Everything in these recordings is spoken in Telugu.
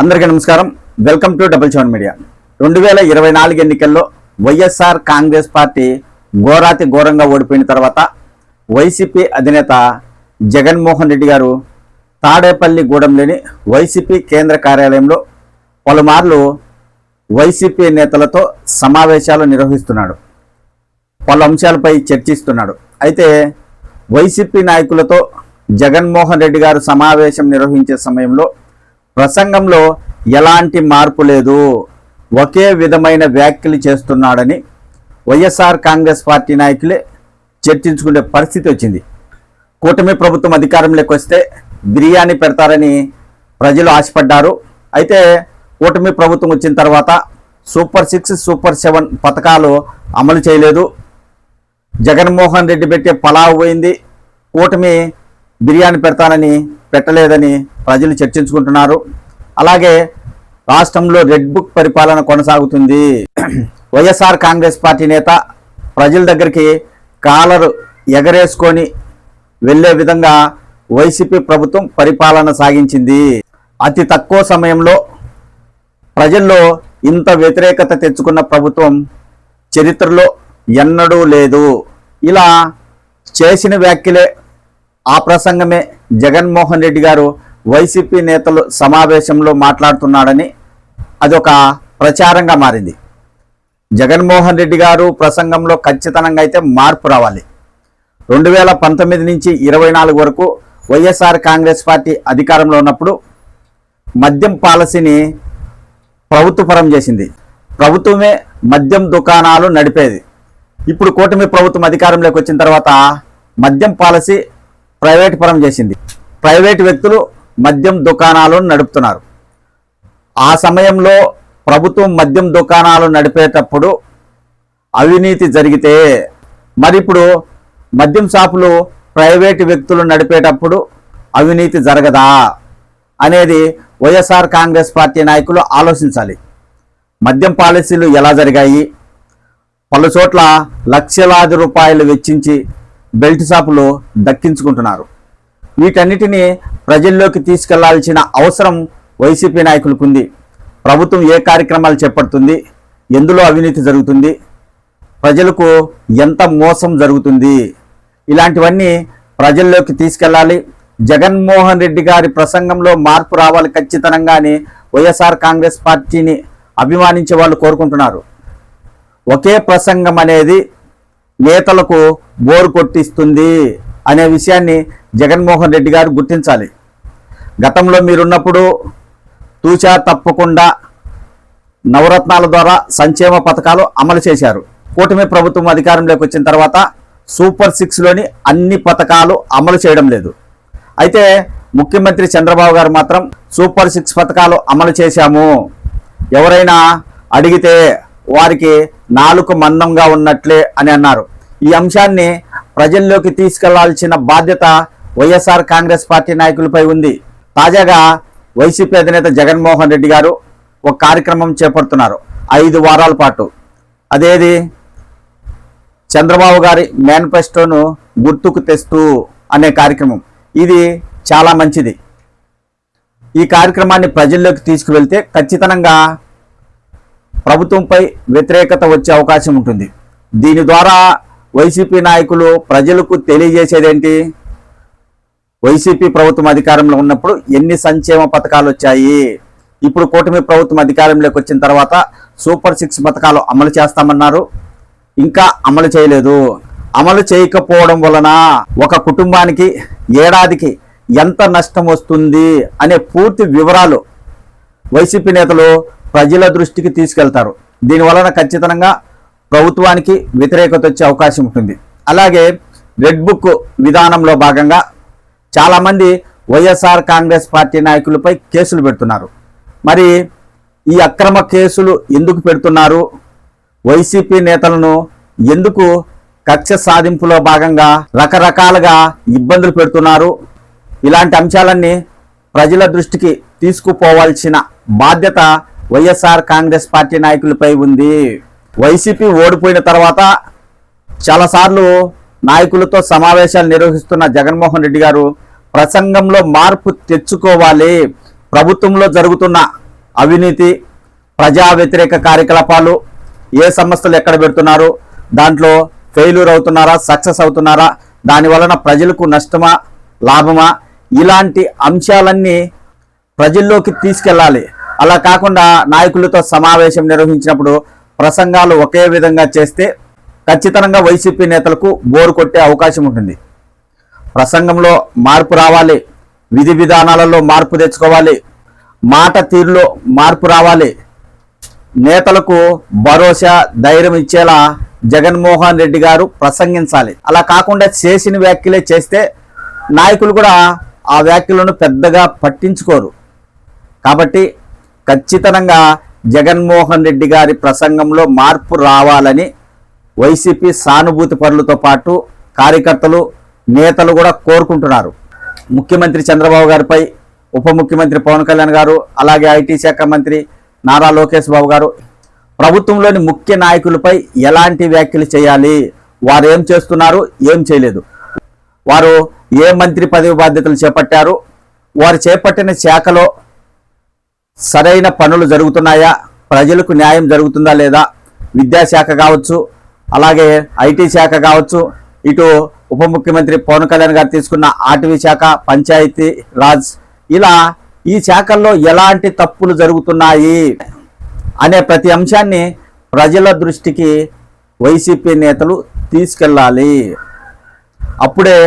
అందరికీ నమస్కారం. Welcome to double seven media. రెండు వేల ఇరవై నాలుగు ఎన్నికల్లో వైఎస్ఆర్ కాంగ్రెస్ పార్టీ ఘోరాతి ఘోరంగా ఓడిపోయిన తర్వాత వైసీపీ అధినేత జగన్మోహన్ రెడ్డి గారు తాడేపల్లి గూడెంలోని వైసీపీ కేంద్ర కార్యాలయంలో పలుమార్లు వైసీపీ నేతలతో సమావేశాలు నిర్వహిస్తున్నాడు. పలు అంశాలపై చర్చిస్తున్నాడు. అయితే వైసీపీ నాయకులతో జగన్మోహన్ రెడ్డి గారు సమావేశం నిర్వహించే సమయంలో ప్రసంగంలో ఎలాంటి మార్పు లేదు. ఒకే విధమైన వ్యాఖ్యలు చేస్తున్నాడని వైఎస్ఆర్ కాంగ్రెస్ పార్టీ నాయకులే చర్చించుకునే పరిస్థితి వచ్చింది. కూటమి ప్రభుత్వం అధికారంలోకి వస్తే బిర్యానీ పెడతారని ప్రజలు ఆశపడ్డారు. అయితే కూటమి ప్రభుత్వం వచ్చిన తర్వాత సూపర్ సిక్స్ సూపర్ సెవెన్ పథకాలు అమలు చేయలేదు. జగన్మోహన్ రెడ్డి పెట్టే పలావ్ పోయింది. కూటమి బిర్యానీ పెడతానని పెట్టలేదని ప్రజలు చర్చించుకుంటున్నారు. అలాగే రాష్ట్రంలో రెడ్ బుక్ పరిపాలన కొనసాగుతుంది. వైఎస్ఆర్ కాంగ్రెస్ పార్టీ నేత ప్రజల దగ్గరికి కాలరు ఎగరేసుకొని వెళ్ళే విధంగా వైసీపీ ప్రభుత్వం పరిపాలన సాగించింది. అతి తక్కువ సమయంలో ప్రజల్లో ఇంత వ్యతిరేకత తెచ్చుకున్న ప్రభుత్వం చరిత్రలో ఎన్నడూ లేదు. ఇలా చేసిన వ్యాఖ్యలే ఆ ప్రసంగమే జగన్మోహన్ రెడ్డి గారు వైసీపీ నేతలు సమావేశంలో మాట్లాడుతున్నాడని అదొక ప్రచారంగా మారింది. జగన్మోహన్ రెడ్డి గారు ప్రసంగంలో ఖచ్చితంగా అయితే మార్పు రావాలి. రెండు వేల పంతొమ్మిది నుంచి ఇరవై నాలుగు వరకు వైఎస్ఆర్ కాంగ్రెస్ పార్టీ అధికారంలో ఉన్నప్పుడు మద్యం పాలసీని ప్రభుత్వపరం చేసింది. ప్రభుత్వమే మద్యం దుకాణాలు నడిపేది. ఇప్పుడు కూటమి ప్రభుత్వం అధికారంలోకి వచ్చిన తర్వాత మద్యం పాలసీ ప్రైవేట్ పరం చేసింది. ప్రైవేట్ వ్యక్తులు మద్యం దుకాణాలు నడుపుతున్నారు. ఆ సమయంలో ప్రభుత్వం మద్యం దుకాణాలు నడిపేటప్పుడు అవినీతి జరిగితే మరి ఇప్పుడు మద్యం షాపులు ప్రైవేటు వ్యక్తులు నడిపేటప్పుడు అవినీతి జరగదా అనేది వైఎస్ఆర్ కాంగ్రెస్ పార్టీ నాయకులు ఆలోచించాలి. మద్యం పాలసీలు ఎలా జరిగాయి? పలు చోట్ల లక్షలాది రూపాయలు వెచ్చించి బెల్ట్ షాపులు దక్కించుకుంటున్నారు. వీటన్నిటిని ప్రజల్లోకి తీసుకెళ్ళాల్సిన అవసరం వైసీపీ నాయకులకు ఉంది ప్రభుత్వం ఏ కార్యక్రమాలు చేపడుతుంది? ఎందులో అవినీతి జరుగుతుంది? ప్రజలకు ఎంత మోసం జరుగుతుంది? ఇలాంటివన్నీ ప్రజల్లోకి తీసుకెళ్ళాలి జగన్మోహన్ రెడ్డి గారి ప్రసంగంలో మార్పు రావాలి ఖచ్చితంగానే వైఎస్ఆర్ కాంగ్రెస్ పార్టీని అభిమానించే వాళ్ళు కోరుకుంటున్నారు. ఒకే ప్రసంగం అనేది నేతలకు బోరు కొట్టిస్తుంది అనే విషయాన్ని జగన్మోహన్ రెడ్డి గారు గుర్తించాలి. గతంలో మీరున్నప్పుడు తూచా తప్పకుండా నవరత్నాల ద్వారా సంక్షేమ పథకాలు అమలు చేశారు. కూటమి ప్రభుత్వం అధికారంలోకి వచ్చిన తర్వాత సూపర్ సిక్స్లోని అన్ని పథకాలు అమలు చేయడం లేదు. అయితే ముఖ్యమంత్రి చంద్రబాబు గారు మాత్రం సూపర్ సిక్స్ పథకాలు అమలు చేశాము. ఎవరైనా అడిగితే వారికి నాలుగు మందంగా ఉన్నట్లే అని అన్నారు. ఈ అంశాన్ని ప్రజల్లోకి తీసుకెళ్ళాల్సిన బాధ్యత వైఎస్ఆర్ కాంగ్రెస్ పార్టీ నాయకులపై ఉంది. తాజాగా వైసీపీ అధినేత జగన్మోహన్ రెడ్డి గారు ఒక కార్యక్రమం చేపడుతున్నారు. ఐదు వారాల పాటు. అదేది? చంద్రబాబు గారి మేనిఫెస్టోను గుర్తుకు తెస్తూ అనే కార్యక్రమం. ఇది చాలా మంచిది. ఈ కార్యక్రమాన్ని ప్రజల్లోకి తీసుకువెళ్తే ఖచ్చితంగా ప్రభుత్వంపై వ్యతిరేకత వచ్చే అవకాశం ఉంటుంది. దీని ద్వారా వైసీపీ నాయకులు ప్రజలకు తెలియజేసేదేంటి? వైసీపీ ప్రభుత్వం అధికారంలో ఉన్నప్పుడు ఎన్ని సంక్షేమ పథకాలు వచ్చాయి? ఇప్పుడు కూటమి ప్రభుత్వం అధికారంలోకి వచ్చిన తర్వాత సూపర్ సిక్స్ పథకాలు అమలు చేస్తామన్నారు. ఇంకా అమలు చేయలేదు. అమలు చేయకపోవడం వలన ఒక కుటుంబానికి ఏడాదికి ఎంత నష్టం వస్తుంది? అనే పూర్తి వివరాలు వైసీపీ నేతలు ప్రజల దృష్టికి తీసుకెళ్తారు. దీని వలన ఖచ్చితంగా ప్రభుత్వానికి వ్యతిరేకత వచ్చే అవకాశం ఉంటుంది. అలాగే రెడ్ బుక్ విధానంలో భాగంగా చాలామంది వైఎస్ఆర్ కాంగ్రెస్ పార్టీ నాయకులపై కేసులు పెడుతున్నారు. మరి ఈ అక్రమ కేసులు ఎందుకు పెడుతున్నారు? వైసీపీ నేతలను ఎందుకు కక్ష సాధింపులో భాగంగా రకరకాలుగా ఇబ్బందులు పెడుతున్నారు? ఇలాంటి అంశాలన్నీ ప్రజల దృష్టికి తీసుకుపోవాల్సిన బాధ్యత వైఎస్ఆర్ కాంగ్రెస్ పార్టీ నాయకులపై ఉంది. వైసీపీ ఓడిపోయిన తర్వాత చాలాసార్లు నాయకులతో సమావేశాలు నిర్వహిస్తున్న జగన్మోహన్ రెడ్డి గారు ప్రసంగంలో మార్పు తెచ్చుకోవాలి. ప్రభుత్వంలో జరుగుతున్న అవినీతి ప్రజా వ్యతిరేక కార్యకలాపాలు ఏ సంస్థలు ఎక్కడ పెడుతున్నారు? దాంట్లో ఫెయిల్యూర్ అవుతున్నారా? సక్సెస్ అవుతున్నారా? దాని వలన ప్రజలకు నష్టమా? లాభమా? ఇలాంటి అంశాలన్నీ ప్రజల్లోకి తీసుకెళ్ళాలి. అలా కాకుండా నాయకులతో సమావేశం నిర్వహించినప్పుడు ప్రసంగాలు ఒకే విధంగా చేస్తే ఖచ్చితంగా వైసీపీ నేతలకు బోరు కొట్టే అవకాశం ఉంటుంది. ప్రసంగంలో మార్పు రావాలి విధి విధానాలలో మార్పు తెచ్చుకోవాలి మాట తీరులో మార్పు రావాలి. నేతలకు భరోసా ధైర్యం ఇచ్చేలా జగన్మోహన్ రెడ్డి గారు ప్రసంగించాలి. అలా కాకుండా చేసిన వ్యాఖ్యలే చేస్తే నాయకులు కూడా ఆ వ్యాఖ్యలను పెద్దగా పట్టించుకోరు. కాబట్టి ఖచ్చితంగా జగన్మోహన్ రెడ్డి గారి ప్రసంగంలో మార్పు రావాలని వైసీపీ సానుభూతి పరులతో పాటు కార్యకర్తలు నేతలు కూడా కోరుకుంటున్నారు. ముఖ్యమంత్రి చంద్రబాబు గారిపై ఉప ముఖ్యమంత్రి పవన్ కళ్యాణ్ గారు అలాగే ఐటీ శాఖ మంత్రి నారా లోకేష్ బాబు గారు ప్రభుత్వంలోని ముఖ్య నాయకులపై ఎలాంటి వ్యాఖ్యలు చేయాలి? వారు ఏం చేస్తున్నారు? ఏం చేయలేదు. వారు ఏ మంత్రి పదవి బాధ్యతలు చేపట్టారు? వారు చేపట్టిన శాఖలో సరైన పనులు జరుగుతున్నాయా? ప్రజలకు న్యాయం జరుగుతుందా లేదా? విద్యాశాఖ కావచ్చు అలాగే ఐటీ శాఖ కావచ్చు ఇటు ఉప ముఖ్యమంత్రి పవన్ కళ్యాణ్ గారు తీసుకున్న ఆటవీ శాఖ పంచాయతీ రాజ్ ఇలా ఈ శాఖల్లో ఎలాంటి తప్పులు జరుగుతున్నాయి? అనే ప్రతి అంశాన్ని ప్రజల దృష్టికి వైసీపీ నేతలు తీసుకెళ్ళాలి. అప్పుడే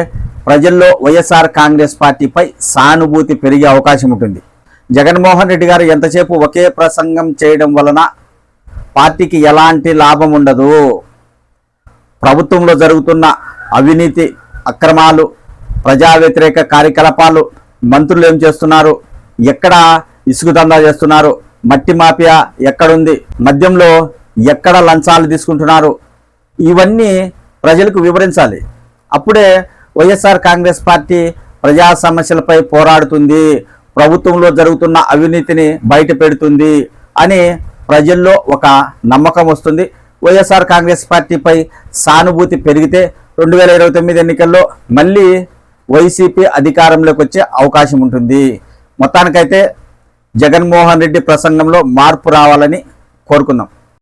ప్రజల్లో వైఎస్ఆర్ కాంగ్రెస్ పార్టీపై సానుభూతి పెరిగే అవకాశం ఉంటుంది. జగన్మోహన్ రెడ్డి గారు ఎంతసేపు ఒకే ప్రసంగం చేయడం వలన పార్టీకి ఎలాంటి లాభం ఉండదు? ప్రభుత్వంలో జరుగుతున్న అవినీతి అక్రమాలు ప్రజా వ్యతిరేక కార్యకలాపాలు మంత్రులు ఏం చేస్తున్నారు? ఎక్కడ ఇసుక దందా చేస్తున్నారు? మట్టి మాఫియా ఎక్కడుంది? మద్యంలో ఎక్కడ లంచాలు తీసుకుంటున్నారు? ఇవన్నీ ప్రజలకు వివరించాలి. అప్పుడే వైఎస్ఆర్ కాంగ్రెస్ పార్టీ ప్రజా సమస్యలపై పోరాడుతుంది. ప్రభుత్వంలో జరుగుతున్న అవినీతిని బయట పెడుతుంది అని ప్రజల్లో ఒక నమ్మకం వస్తుంది. వైఎస్ఆర్ కాంగ్రెస్ పార్టీపై సానుభూతి పెరిగితే రెండు వేల ఇరవై తొమ్మిది ఎన్నికల్లో మళ్ళీ వైసీపీ అధికారంలోకి వచ్చే అవకాశం ఉంటుంది. మొత్తానికైతే జగన్మోహన్ రెడ్డి ప్రసంగంలో మార్పు రావాలని కోరుకుందాం.